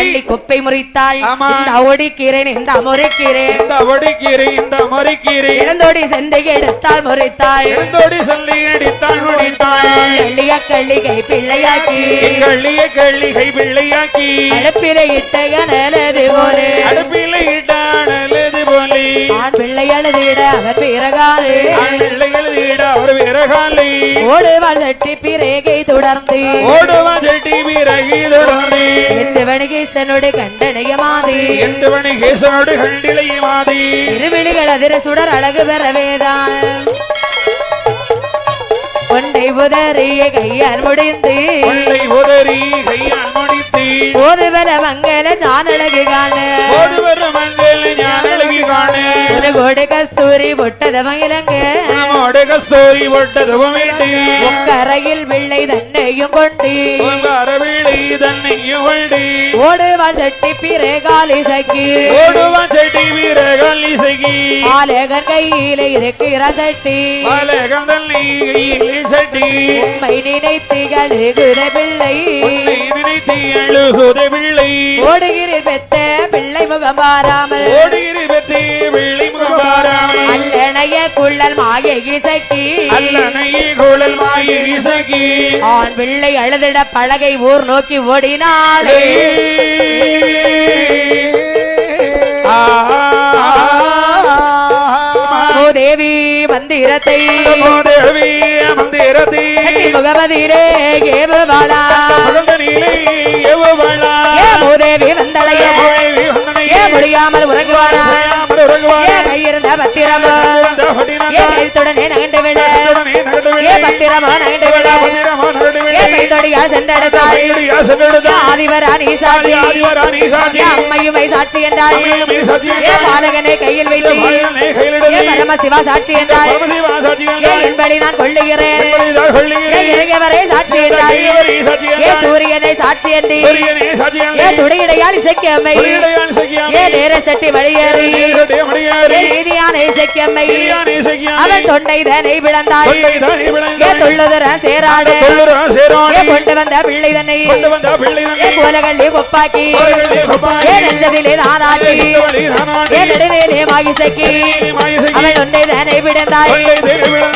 அள்ளி குப்பை முறித்தாள். இந்த ஓடிக்கிறேன் இந்த முறிக்கிறேன் இந்த ஒடிக்கீரை இந்த மறிக்கீரை இறந்தோடி செந்தை எடுத்தாள் முறித்தாள் எழுந்தோடி சொல்லி அடித்தான் முடித்தான் கள்ளிய கள்ளிகை பிள்ளையாக்கி. கள்ளிய கள்ளிகை பிள்ளையாக்கி. அடுப்பிலை இட்ட கனலது போலே. அடுப்பில இட்டானது போலி. ஆண் பிள்ளை அவர் பிறகாது பிள்ளைகள் வீட அவர் விறகாலை ஓடுவாள் தட்டி பிறகை தொடர்ந்து. ஓடுவான் செட்டி விறகி தொடர்ந்து. எட்டு வணிகேசனோடு கண்டனையமாதி. எட்டு மணி கேசனோடு கண்டிலை மாதி இருவிழிகள் அதிர சுடர் அழகு பெறவேதான். கொண்டை உதறிய கையால் முடிந்து. கொள்ளை உதறி கையால் முடித்து. ஓதுவல மங்கள நான் அழகு காண காண கோடு கஸ்தூரி பொட்டத மகிழங்க நம்மோட கஸ்தூரி ஒட்டது வேண்டி கரையில் வெள்ளை தன்னையும் கொண்டு. அரவிழி தன்னையும் வண்டி ஓடுவாள் சட்டி பிறகாலி சக்கி ஓடுவான் செட்டி வீரர்கள் இசைகி ஆலகன் கையில இருக்கிற சட்டி. தன்னை கையில் சட்டி. உண்மை நினைத்திகள் குர பிள்ளை. நினைத்து அழுகுத பிள்ளை. ஓடுகிறீர் பெத்த பிள்ளை முகம் பாராமல் ஓடுகிற பெற்றி வெள்ளி முகபாராமை அல்லணைய குள்ளல் மாய இசக்கி அல்லனையே குழல் மாய இசைகி ஆண் பிள்ளை அழுதிட பலகை ஊர் நோக்கி ஓடினாளே தேவி மந்திரத்தை மந்திரத்தை கட்டி முகமதியிலே ஏவுவாளா ஏ மூதேவி வந்தடைய ஏ முடியாமல் உறங்குவாரா ஏ கையிருந்த பத்திரமோ ஏ கைத்துடனே நகண்டு விட ஏ பத்திரமோ நகண்டு விட ஏ கைத்தொடியா சென்றெடுத்தாள் ஆதிவரா நீ சாட்சி. ஏ அம்மையுமை சாட்சி என்றாள் ஏ பாலகனை கையில் வைத்து ஏ பரமசிவா சாட்சி என்றாள் ஏ என்படி நான் கொள்ளுகிறேன். ஏ இறங்கியவரை சாட்சி என்றாள் ஏ சூரியனை சாட்சி என்று ஏ துடையிடையால் இசைக்கம்மை ஏ நேர சட்டி வழியேறி ஏ நீதியான இசைக்கம்மை அவன் தொண்டை தனை விளந்தாள் ஏ தொள்ளுதர சேராடு. கொண்டு வந்த பிள்ளை தன்னை கோலகள்ளி கொப்பாக்கி நெஞ்சதிலே தானாட்டி நெடுநேலே மாகிசக்கி அவள் ஒன்றை தனை விடந்தாள்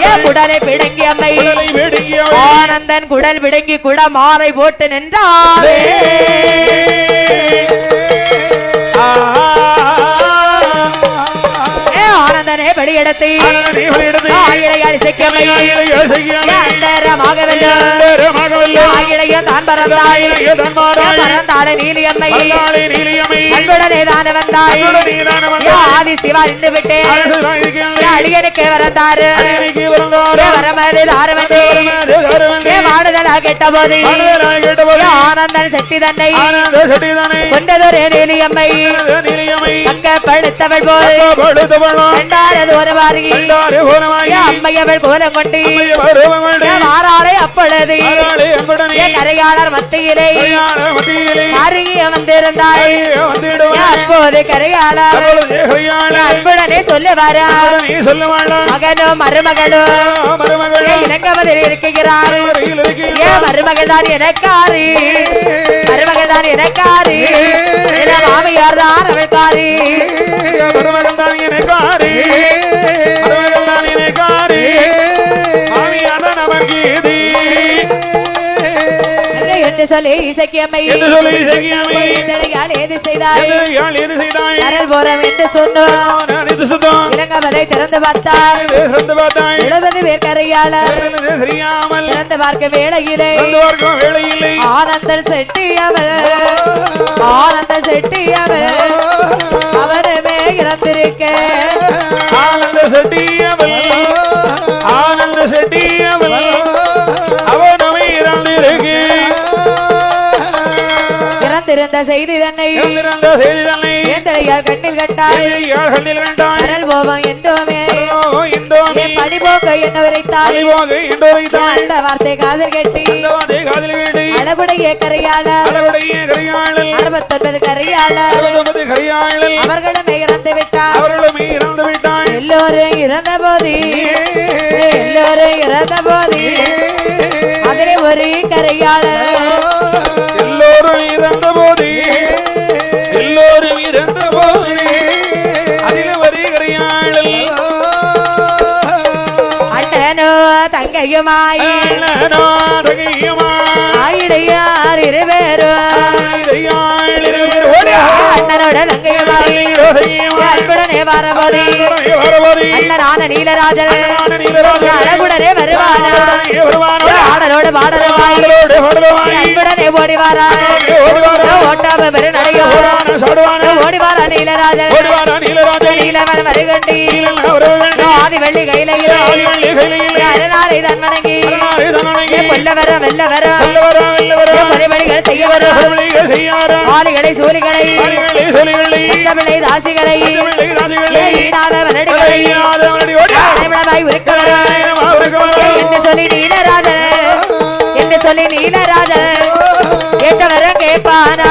ஏ குடலை பிடுங்கி அம்மை ஆனந்தன் குடல் விடுங்கி குட மாலை போட்டு நின்றாளே. வெல்லும் ஆயிழைய தான் பறந்தாள் பறந்தாள நீலியம்மை. அன்புடனே தான வந்தாள் ஏ ஆதி சிவா நின்று விட்டேன் அடியனுக்கு வரந்தாரு. வரமது தாரவந்தே. ஏ வாடுதலா கெட்ட போது ஏ ஆனந்தன் சக்தி தன்னை கொண்டதொரு நீலியம்மை. அங்க படுத்தவள் போல் கண்டாரது ஒரு வாரி அம்மையவள் கோலம் கொண்டு. வாராளை அப்பொழுது. கரையாளர் மத்தியிலே. அருகிய வந்திருந்தாள் அப்போது கரையாளர். அன்புடனே சொல்ல வரா. மகனோ மருமகளோ. இலங்கவதில் ஏ எனக்காரி. மருமகள்தான் எனக்காரி. மாமியார் தான் அவள்காரி. என்று சொல்லி இசக்கியம்மை. என்று சொல்லி இசக்கியம்மை. இதழையால் ஏது செய்தாய்? யாழ் எது செய்தாய்? கடல் போறம் என்று சொன்னோம் நான் இது சுத்தம் இலங்கவதை திறந்து பார்த்தார் சிறந்து பார்த்தாய். எழுபது பேர் கரையாளர். தெரியாமல் திறந்து பார்க்க வேளையிலே வந்து பார்க்கும் வேளையில்லை ஆனந்தன் செட்டியவள். ஆனந்த செட்டியவள். அவருமே இறந்திருக்க. ஆனந்த செட்டியவள். இறந்திருந்த செய்தி தன்னை. இறந்திருந்த செய்தி தன்னை. ஏந்தடையால் கண்ணில் கண்டாள் யாழ் கண்ணில் வேண்டாய் கடல் போவோம் என்றோமே இந்தோமி என் பணி போக்க என்ன உரைத்தாள் அழிவாக இன்றோரைத்தாய் அந்த வார்த்தை காதல் கேட்டு. காதில் அழகுடைய கரையாளர் அறுபத்தொன்பது கரையாளர் அவர்களுமே இறந்து விட்டார். அவர்களும் இறந்து விட்டாய். எல்லோரும் இறந்த போது. எல்லோரும் இறந்த போது. அதிலே ஒரு கரையாளர். அண்ணனாதகியமா ஆயிடையார் இருவேரும் அண்ணனோட தங்கையுமாய் அன்புடனே வரபோதி. அண்ணனான நீலராஜன். அழகுடனே வருவானா. ஆடலோடு பாடலுமாய் அன்புடனே ஓடி வாரா ஓட்டாம பெரு நடையோ ஓடி வாரா நீலராஜன். நீலவன் வருகண்டி ஆதி வெள்ளி கையிலையிலோ அரணாரை தன் வணங்கி கொல்ல வர வெல்ல வர. பரிபடிகள் செய்ய வரும் ஆளிகளை சூரிகளை தமிழை தாசிகளை. ஈடாத மலடிகளை அனைவரமாய் உருக்க வரும் என்று சொல்லி நீலராஜன். என்று சொல்லி நீலராஜன். கேட்டவரம் கேட்பானா